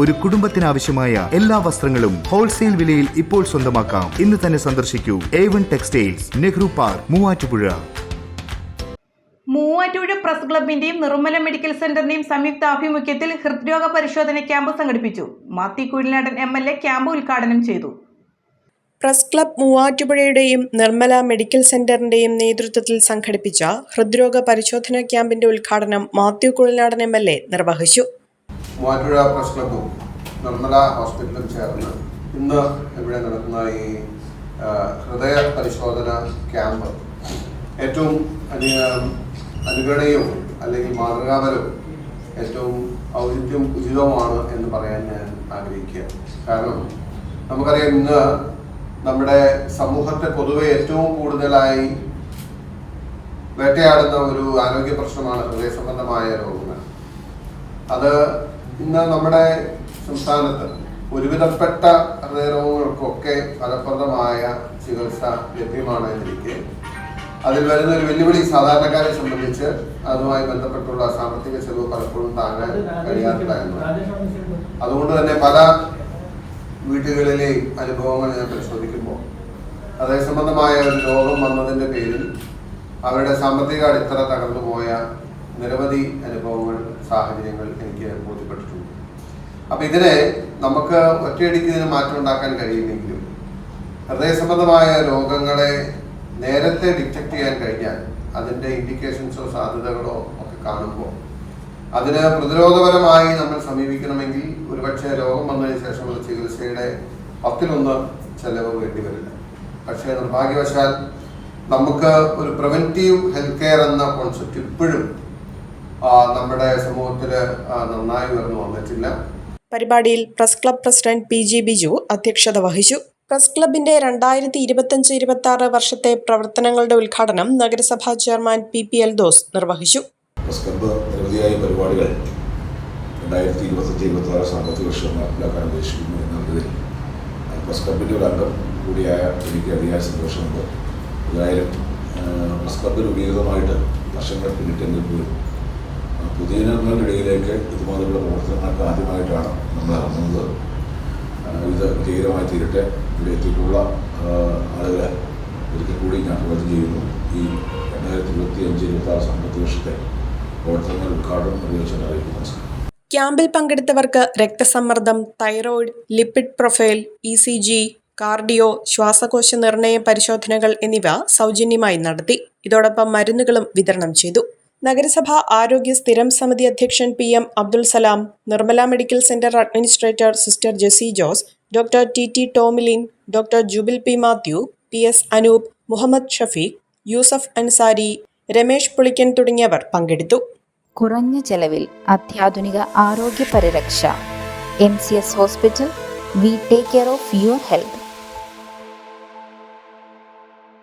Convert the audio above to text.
ഒരു കുടുംബത്തിനാവശ്യമായ എല്ലാ വസ്ത്രങ്ങളും ഹോൾസെയിൽ വിലയിൽ ഇപ്പോൾ സ്വന്തമാക്കാം. ഇന്ന് തന്നെ സന്ദർശിക്കൂ. A one textiles Nehru park Muvattupuzha. Muvattupuzha press ക്ലബിന്റെയും Nirmala medical സെന്ററിന്റെയും സംയുക്ത ആഭിമുഖ്യത്തിൽ ഹൃദ്രോഗ പരിശോധന ക്യാമ്പ് സംഘടിപ്പിച്ചു. Mathew Kuzhalnadan M L A camp ഉദ്ഘാടനം ചെയ്തു. പ്രസ് ക്ലബ് മൂവാറ്റുപുഴയുടെയും നിർമ്മല മെഡിക്കൽ സെന്ററിന്റെയും നേതൃത്വത്തിൽ സംഘടിപ്പിച്ച ഹൃദ്രോഗ പരിശോധനാ ക്യാമ്പിന്റെ ഉദ്ഘാടനം Mathew Kuzhalnadan M L A നിർവഹിച്ചു. മൂവാറ്റുപുഴ പ്രസ് ക്ലബും നിർമ്മല ഹോസ്പിറ്റലും ചേർന്ന് ഇന്ന് ഇവിടെ നടക്കുന്ന ഈ ഹൃദയ പരിശോധന ക്യാമ്പ് ഏറ്റവും അനു അനുഗണയും അല്ലെങ്കിൽ മാതൃകാപരവും ഏറ്റവും ഔചിത്യം ഉചിതവുമാണ് എന്ന് പറയാൻ ഞാൻ ആഗ്രഹിക്കുക. കാരണം നമുക്കറിയാം ഇന്ന് നമ്മുടെ സമൂഹത്തെ പൊതുവെ ഏറ്റവും കൂടുതലായി വേട്ടയാടുന്ന ഒരു ആരോഗ്യ പ്രശ്നമാണ് ഹൃദയ സംബന്ധമായ രോഗങ്ങൾ. അത് ഇന്ന് നമ്മുടെ സംസ്ഥാനത്ത് ഒരുവിധപ്പെട്ട ഹൃദയരോഗങ്ങൾക്കൊക്കെ ഫലപ്രദമായ ചികിത്സ ലഭ്യമാണ് എന്നിരിക്കെ അതിൽ വരുന്ന ഒരു വെല്ലുവിളി സാധാരണക്കാരെ സംബന്ധിച്ച് അതുമായി ബന്ധപ്പെട്ടുള്ള സാമ്പത്തിക ചെലവ് പലപ്പോഴും താങ്ങാൻ കഴിയാറില്ല അതുകൊണ്ട് തന്നെ പല വീട്ടുകളിലെയും അനുഭവങ്ങൾ ഞാൻ പരിശോധിക്കുമ്പോൾ ഹൃദയ സംബന്ധമായ ഒരു രോഗം വന്നതിന്റെ പേരിൽ അവരുടെ സാമ്പത്തിക അടിത്തറ തകർന്നു പോയ നിരവധി അനുഭവങ്ങൾ സാഹചര്യങ്ങൾ എനിക്ക് ബോധ്യപ്പെട്ടിട്ടുണ്ട്. അപ്പൊ ഇതിനെ നമുക്ക് ഒറ്റയടിക്ക് ഇതിന് മാറ്റം ഉണ്ടാക്കാൻ കഴിയുമെങ്കിലും ഹൃദയ സംബന്ധമായ രോഗങ്ങളെ നേരത്തെ ഡിറ്റക്ട് ചെയ്യാൻ കഴിഞ്ഞാൽ അതിന്റെ ഇൻഡിക്കേഷൻസോ സാധ്യതകളോ ഒക്കെ കാണുമ്പോൾ അതിന് പ്രതിരോധപരമായി നമ്മൾ സമീപിക്കണമെങ്കിൽ ഒരുപക്ഷെ രോഗം വന്നതിന് ശേഷമുള്ള ചികിത്സയുടെ പത്തിലൊന്ന് ചെലവ് വേണ്ടി വരില്ല. പക്ഷേ നിർഭാഗ്യവശാൽ നമുക്ക് ഒരു പ്രിവെന്റീവ് ഹെൽത്ത് കെയർ എന്ന കോൺസെപ്റ്റ് ഇപ്പോഴും നമ്മുടെ സമൂഹത്തിൽ നന്നായി ഉയർന്നു വന്നിട്ടില്ല. പരിപാടിയിൽ press club president P G Biju അധ്യക്ഷത വഹിച്ചു. പ്രസ് ക്ലബിന്റെ രണ്ടായിരത്തി ഇരുപത്തിയഞ്ച് ഇരുപത്തി ആറ് വർഷത്തെ പ്രവർത്തനങ്ങളുടെ ഉദ്ഘാടനം നഗരസഭാ chairman P P L those നിർവഹിച്ചു. പ്രസ് ക്ലബ് നിരവധിയായ പരിപാടികൾ രണ്ടായിരത്തി ഇരുപത്തഞ്ച് ഇരുപത്തി ആറ് സാമ്പത്തിക വർഷം നടപ്പിലാക്കാൻ ഉദ്ദേശിക്കുന്നു എന്നുള്ളതിൽ പ്രസ് ക്ലബിന്റെ ഒരു അംഗം കൂടിയായ എനിക്ക് അതിയായ സന്തോഷമുണ്ട്. ഏതായാലും പ്രസ് ക്ലബിന് ഉപയോഗമായിട്ട് വർഷങ്ങൾ പിന്നിട്ടെങ്കിൽ പോലും ആ, ഇതുപോലുള്ള പ്രവർത്തനങ്ങൾക്ക് ആദ്യമായിട്ടാണ് നമ്മൾ ഇറങ്ങുന്നത്. ഇത് വിജയകരമായി തീരട്ടെ. ഇവിടെ എത്തിയിട്ടുള്ള ആളുകളെ ഒരിക്കൽ കൂടി ഞാൻ സ്വാഗതം ചെയ്യുന്നു. ഈ രണ്ടായിരത്തി ഇരുപത്തി അഞ്ച് ഇരുപത്തി ആറ് സാമ്പത്തിക വർഷത്തെ പ്രവർത്തനങ്ങൾ ഉദ്ഘാടനം നിർവഹിച്ചാൽ അറിയിക്കുന്നു ക്യാമ്പിൽ പങ്കെടുത്തവർക്ക് രക്തസമ്മർദ്ദം thyroid lipid profile E C G cardio ശ്വാസകോശ നിർണയ പരിശോധനകൾ എന്നിവ സൗജന്യമായി നടത്തി. ഇതോടൊപ്പം മരുന്നുകളും വിതരണം ചെയ്തു. നഗരസഭ ആരോഗ്യ സ്ഥിരം സമിതി അധ്യക്ഷൻ P M Abdul Salam Nirmala medical centre administrator sister Jessy Jose doctor T T Tomilin doctor Jubil P Mathew P S Anoop Muhammad Shafeeq Yusuf Ansari Ramesh Pulikkan തുടങ്ങിയവർ പങ്കെടുത്തു. കുറഞ്ഞ ചെലവിൽ അത്യാധുനിക ആരോഗ്യ പരിരക്ഷ. M C S hospital we take care of your health.